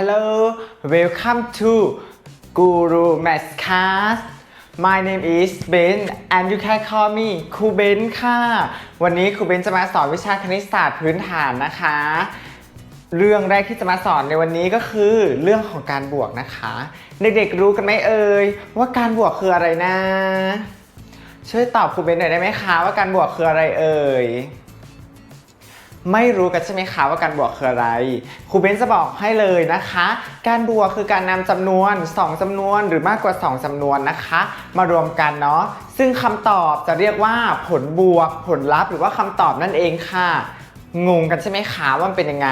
Hello welcome to Guru Maths class My name is Ben and you can call me ครูเบนค่ะ วันนี้ครูเบนจะมาสอนวิชาคณิตศาสตร์พื้นฐานนะคะ เรื่องแรกที่จะมาสอนในวันนี้ก็คือเรื่องของการบวกนะคะ เด็กๆรู้กันไหมเอ่ยว่าการบวกคืออะไรนะ ช่วยตอบครูเบนหน่อยได้ไหมคะว่าการบวกคืออะไรเอ่ย ไม่รู้กันใช่ไหมคะว่าการบวกคืออะไร ครูเบนจะบอกให้เลยนะคะ การบวกคือการนำจำนวน 2จำนวนหรือมากกว่า 2จำนวนนะคะ มารวมกันเนาะ ซึ่งคำตอบจะเรียกว่าผลบวก ผลลัพธ์หรือว่าคำตอบนั่นเองค่ะงงกันใช่ไหมคะว่ามันเป็นยังไง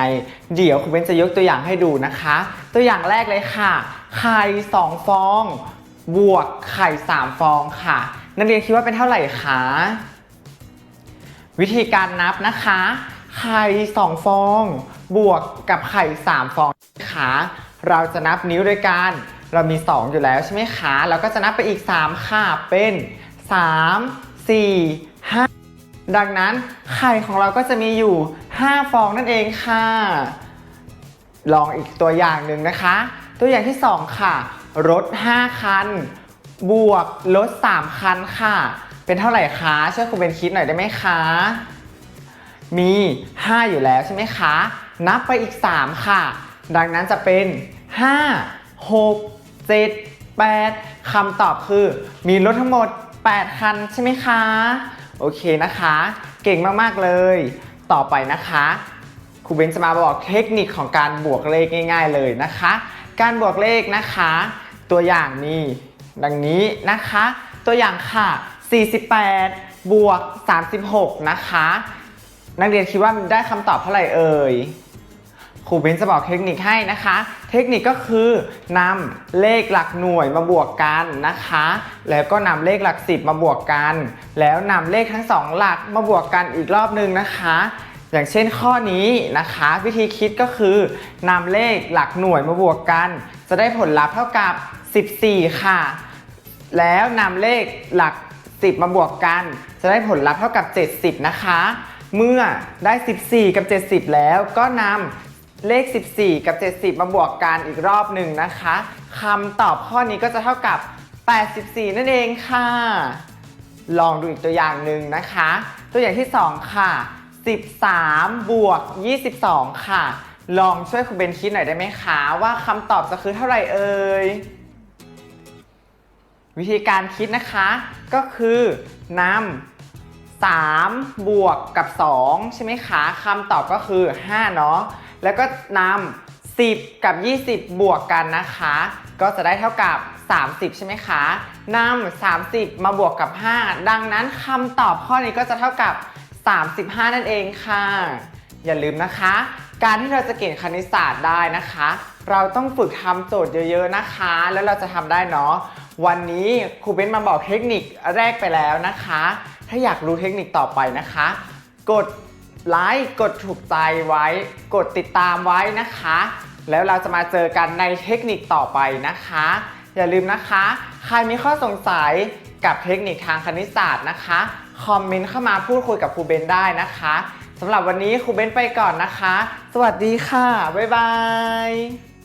เดี๋ยวครูเบนจะยกตัวอย่างให้ดูนะคะ ตัวอย่างแรกเลยค่ะ ไข่2ฟอง บวกไข่3ฟองค่ะ นักเรียนคิดว่าเป็นเท่าไหร่คะ วิธีการนับนะคะ ไข่2ฟอง บวกกับไข่ 3 ฟองนะคะเราจะนับนิ้วด้วยกันเรามี 2 อยู่แล้วใช่ไหมคะ เราก็จะนับไปอีก 3 ค่ะ เป็น 3 4 5 ดังนั้นไข่ของเราก็จะมีอยู่ 5 ฟองนั่นเองค่ะ ลองอีกตัวอย่างหนึ่งนะคะ ตัวอย่างที่ 2 ค่ะ รถ 5 คัน บวกรถ 3 คันค่ะ เป็นเท่าไหร่คะ ช่วยครูเบนคิดหน่อยได้ไหมคะ มี 5 อยู่แล้วใช่ไหมคะ นับไปอีก 3 ค่ะ ดังนั้นจะเป็น 5 6 7 8คำตอบคือ มีรถทั้งหมด 8 คันใช่ไหมคะ โอเคนะคะ เก่งมาก ๆ เลย ต่อไปนะคะครูเบนจะมาบอกเทคนิคของการบวกเลขง่าย ๆ เลยนะคะ การบวกเลขนะคะ ตัวอย่างนี้ ดังนี้นะคะ ตัวอย่างค่ะ 48 บวก 36 นะคะ นักเรียนคิดว่าได้คำตอบเท่าไหร่เอ่ยครูเบนจะบอกเทคนิคให้นะคะ เทคนิคก็คือนำเลขหลักหน่วยมาบวกกันนะคะ แล้วก็นำเลขหลักสิบมาบวกกัน แล้วนำเลขทั้งสองหลักมาบวกกันอีกรอบหนึ่งนะคะ อย่างเช่นข้อนี้นะคะ วิธีคิดก็คือนำเลขหลักหน่วยมาบวกกัน จะได้ผลลัพธ์เท่ากับ 14 ค่ะ แล้วนำเลขหลัก 10 มาบวกกัน จะได้ผลลัพธ์เท่ากับ 70 นะคะ เมื่อได้ 14 กับ 70 แล้วก็นำเลข 14 กับ 70 มาบวกกันอีกรอบหนึ่งนะคะคำตอบข้อนี้ก็จะเท่ากับ 84 นั่นเองค่ะ ลองดูอีกตัวอย่างหนึ่งนะคะ ตัวอย่างที่ 2 ค่ะ 13 บวก 22 ค่ะ ลองช่วยครูเบนคิดหน่อยได้ไหมคะว่าคำตอบจะคือเท่าไหร่เอ่ยวิธีการคิดนะคะก็คือนำ 3 บวกกับ 2 ใช่ไหมคะคำตอบก็คือ 5 เนาะแล้วก็นำ10 กับ 20 บวกกันนะคะ ก็จะได้เท่ากับ 30 ใช่ไหมคะนำ30 มาบวกกับ 5 ดังนั้นคำตอบข้อนี้ก็จะเท่ากับ 35 นั่นเองค่ะ อย่าลืมนะคะ การที่เราจะเก่งคณิตศาสตร์ได้นะคะ เราต้องฝึกทำโจทย์เยอะๆนะคะ แล้วเราจะทำได้เนาะวันนี้ครูเบ้นมาบอกเทคนิคแรกไปแล้วนะคะ ถ้าอยากรู้เทคนิคต่อไปนะคะ กดไลค์กดถูกใจไว้ กดติดตามไว้นะคะ แล้วเราจะมาเจอกันในเทคนิคต่อไปนะคะ อย่าลืมนะคะ ใครมีข้อสงสัยกับเทคนิคทางคณิตศาสตร์นะคะ คอมเมนต์เข้ามาพูดคุยกับครูเบนได้นะคะสำหรับวันนี้ครูเบนไปก่อนนะคะ สวัสดีค่ะ บ๊ายบาย